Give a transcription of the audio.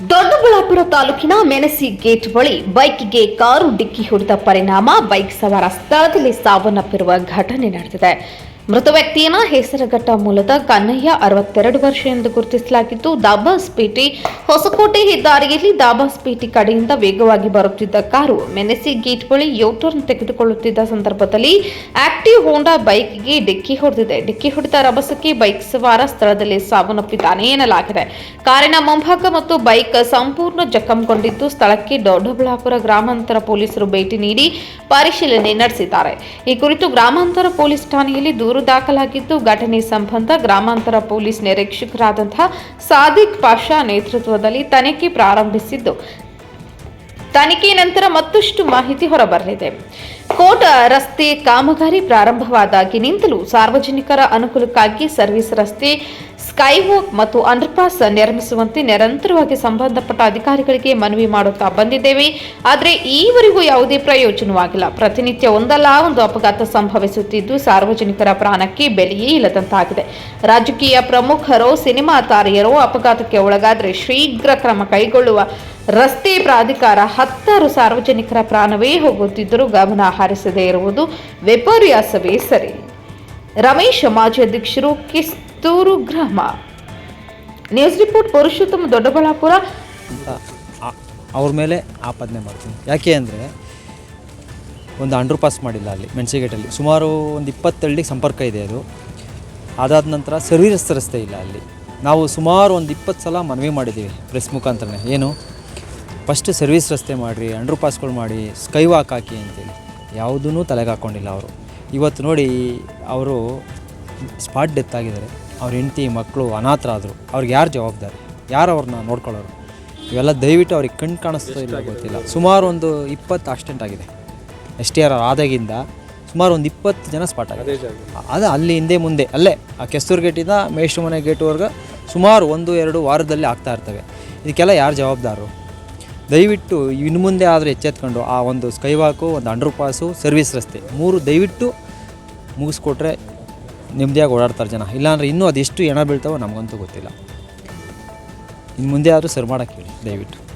ದೊಡ್ಡಬಳ್ಳಾಪುರ ತಾಲೂಕಿನ ಮೆಣಸಿ ಗೇಟ್ ಬಳಿ ಬೈಕ್ಗೆ ಕಾರು ಡಿಕ್ಕಿ ಹೊಡೆದ ಪರಿಣಾಮ ಬೈಕ್ ಸವಾರ ಸ್ಥಳದಲ್ಲಿ ಸಾವನ್ನಪ್ಪಿರುವ ಘಟನೆ ನಡೆದಿದೆ. ಮೃತ ವ್ಯಕ್ತಿಯನ್ನ ಹೆಸರಘಟ್ಟ ಮೂಲದ ಕನ್ನಯ್ಯ ಅರವತ್ತೆರಡು ವರ್ಷ ಎಂದು ಗುರುತಿಸಲಾಗಿದ್ದು ದಾಬಾಸ್ಪೇಟೆ ಹೊಸಕೋಟೆ ಹೆದ್ದಾರಿಯಲ್ಲಿ ದಾಬಾಸ್ಪೇಟೆ ಕಡೆಯಿಂದ ವೇಗವಾಗಿ ಬರುತ್ತಿದ್ದ ಕಾರು ಮೆನೆಸಿ ಗೇಟ್ ಬಳಿ ಯೋಟರ್ನ್ ತೆಗೆದುಕೊಳ್ಳುತ್ತಿದ್ದ ಸಂದರ್ಭದಲ್ಲಿ ಆಕ್ಟಿವ್ ಹೋಂಡಾ ಬೈಕ್ಗೆ ಡಿಕ್ಕಿ ಹೊಡೆದಿದೆ. ಡಿಕ್ಕಿ ಹೊಡೆದ ರಭಸಕ್ಕೆ ಬೈಕ್ ಸವಾರ ಸ್ಥಳದಲ್ಲಿ ಸಾವನ್ನಪ್ಪಿದ್ದಾನೆ ಎನ್ನಲಾಗಿದೆ. ಕಾರಿನ ಮುಂಭಾಗ ಮತ್ತು ಬೈಕ್ ಸಂಪೂರ್ಣ ಜಖಂಗೊಂಡಿದ್ದು ಸ್ಥಳಕ್ಕೆ ದೊಡ್ಡಬಳ್ಳಾಪುರ ಗ್ರಾಮಾಂತರ ಪೊಲೀಸರು ಭೇಟಿ ನೀಡಿ ಪರಿಶೀಲನೆ ನಡೆಸಿದ್ದಾರೆ. ಈ ಕುರಿತು ಗ್ರಾಮಾಂತರ ಪೊಲೀಸ್ ಠಾಣೆಯಲ್ಲಿ ದೂರು ದಾಖಲಾಗಿದ್ದು, ಘಟನೆ ಸಂಬಂಧ ಗ್ರಾಮಾಂತರ ಪೊಲೀಸ್ ನಿರೀಕ್ಷಕರಾದಂತಹ ಸಾದಿಕ್ ಪಾಷಾ ನೇತೃತ್ವದಲ್ಲಿ ತನಿಖೆ ಪ್ರಾರಂಭಿಸಿದ್ದು. ತನಿಖೆ ನಂತರ ಮತ್ತಷ್ಟು ಮಾಹಿತಿ ಹೊರಬರಲಿದೆ. ಕೋಟ ರಸ್ತೆ ಕಾಮಗಾರಿ ಪ್ರಾರಂಭವಾದಾಗಿನಿಂದಲೂ ಸಾರ್ವಜನಿಕರ ಅನುಕೂಲಕ್ಕಾಗಿ ಸರ್ವಿಸ್ ರಸ್ತೆ, ಸ್ಕೈವಾಕ್ ಮತ್ತು ಅಂಡರ್ಪಾಸ್ ನಿರ್ಮಿಸುವಂತೆ ನಿರಂತರವಾಗಿ ಸಂಬಂಧಪಟ್ಟ ಅಧಿಕಾರಿಗಳಿಗೆ ಮನವಿ ಮಾಡುತ್ತಾ ಬಂದಿದ್ದೇವೆ. ಆದರೆ ಈವರೆಗೂ ಯಾವುದೇ ಪ್ರಯೋಜನವಾಗಿಲ್ಲ. ಪ್ರತಿನಿತ್ಯ ಒಂದಲ್ಲ ಒಂದು ಅಪಘಾತ ಸಂಭವಿಸುತ್ತಿದ್ದು ಸಾರ್ವಜನಿಕರ ಪ್ರಾಣಕ್ಕೆ ಬೆಲೆಯೇ ಇಲ್ಲದಂತಾಗಿದೆ. ರಾಜಕೀಯ ಪ್ರಮುಖರು, ಸಿನಿಮಾ ತಾರೆಯರು ಅಪಘಾತಕ್ಕೆ ಒಳಗಾದರೆ ಶೀಘ್ರ ಕ್ರಮ ಕೈಗೊಳ್ಳುವ ರಸ್ತೆ ಪ್ರಾಧಿಕಾರ ಹತ್ತಾರು ಸಾರ್ವಜನಿಕರ ಪ್ರಾಣವೇ ಹೋಗುತ್ತಿದ್ದರೂ ಗಮನ ಹರಿಸದೇ ಇರುವುದು ವಿಪರ್ಯಾಸವೇ ಸರಿ. ರಮೇಶ್ ಮಾಜಿ ಅಧ್ಯಕ್ಷರು ಕಿಸ್ತೂರು ಗ್ರಾಮ. News report Purushottama Doddaballapura. ಅವ್ರ ಮೇಲೆ ಆಪಾದನೆ ಮಾಡ್ತೀನಿ. ಯಾಕೆ ಅಂದರೆ ಒಂದು ಅಂಡರ್ ಪಾಸ್ ಮಾಡಿಲ್ಲ ಅಲ್ಲಿ ಮೆಣಸಿಗೇಟಲ್ಲಿ ಸುಮಾರು ಒಂದು ಇಪ್ಪತ್ತಳ್ಳಿಗೆ ಸಂಪರ್ಕ ಇದೆ ಅದು. ಅದಾದ ನಂತರ ಸರ್ವಿಸ್ ರಸ್ತೆ ಇಲ್ಲ ಅಲ್ಲಿ. ನಾವು ಸುಮಾರು ಒಂದು ಇಪ್ಪತ್ತು ಸಲ ಮನವಿ ಮಾಡಿದ್ದೀವಿ ಪ್ರೆಸ್ ಮುಖಾಂತರನೇ. ಏನು? ಫಸ್ಟ್ ಸರ್ವಿಸ್ ರಸ್ತೆ ಮಾಡಿರಿ ಅಂಡರ್ ಪಾಸ್ಗಳು ಮಾಡಿ ಸ್ಕೈ ವಾಕ್ ಹಾಕಿ ಅಂತೇಳಿ. ಯಾವುದೂ ತಲೆಗೆ ಹಾಕ್ಕೊಂಡಿಲ್ಲ ಅವರು. ಇವತ್ತು ನೋಡಿ ಅವರು ಸ್ಪಾಟ್ ಡೆತ್ ಆಗಿದ್ದಾರೆ. ಅವ್ರ ಹೆಂಡತಿ, ಮಕ್ಕಳು ಅನಾಥರಾದರು. ಅವ್ರಿಗೆ ಯಾರು ಜವಾಬ್ದಾರಿ? ಯಾರು ಅವ್ರನ್ನ ನೋಡ್ಕೊಳ್ಳೋರು? ಇವೆಲ್ಲ ದಯವಿಟ್ಟು ಅವ್ರಿಗೆ ಕಣ್ಣು ಕಾಣಿಸ್ತಾ ಇಲ್ಲ ಗೊತ್ತಿಲ್ಲ. ಸುಮಾರು ಒಂದು ಇಪ್ಪತ್ತು ಆಕ್ಸಿಡೆಂಟ್ ಆಗಿದೆ. ಎಸ್ ಟಿ ಆರ್ ಆದಾಗಿಂದ ಸುಮಾರು ಒಂದು ಇಪ್ಪತ್ತು ಜನ ಸ್ಪಾಟ್ ಆಗಿದೆ. ಅದು ಅಲ್ಲಿ ಹಿಂದೆ ಮುಂದೆ, ಅಲ್ಲೇ, ಆ ಕೆಸ್ತೂರು ಗೇಟಿಂದ ಮೇಷ್ಟ್ರ ಮನೆ ಗೇಟ್ವರೆಗೆ ಸುಮಾರು ಒಂದು ಎರಡು ವಾರದಲ್ಲಿ ಆಗ್ತಾ ಇರ್ತವೆ. ಇದಕ್ಕೆಲ್ಲ ಯಾರು ಜವಾಬ್ದಾರರು? ದಯವಿಟ್ಟು ಇನ್ನು ಮುಂದೆ ಆದರೂ ಎಚ್ಚೆತ್ಕೊಂಡು ಆ ಒಂದು ಸ್ಕೈವಾಕು, ಒಂದು ಅಂಡರ್ ಪಾಸು, ಸರ್ವಿಸ್ ರಸ್ತೆ ಮೂರು ದಯವಿಟ್ಟು ಮುಗಿಸ್ಕೊಟ್ರೆ ನೆಮ್ಮದಿಯಾಗಿ ಓಡಾಡ್ತಾರೆ ಜನ. ಇಲ್ಲಾಂದರೆ ಇನ್ನೂ ಅದೆಷ್ಟು ಹೆಣ ಬೀಳ್ತಾವೋ ನಮಗಂತೂ ಗೊತ್ತಿಲ್ಲ. ಇನ್ನು ಮುಂದೆ ಆದರೂ ಸರ್ ಮಾಡೋಕ್ಕೆ ದಯವಿಟ್ಟು.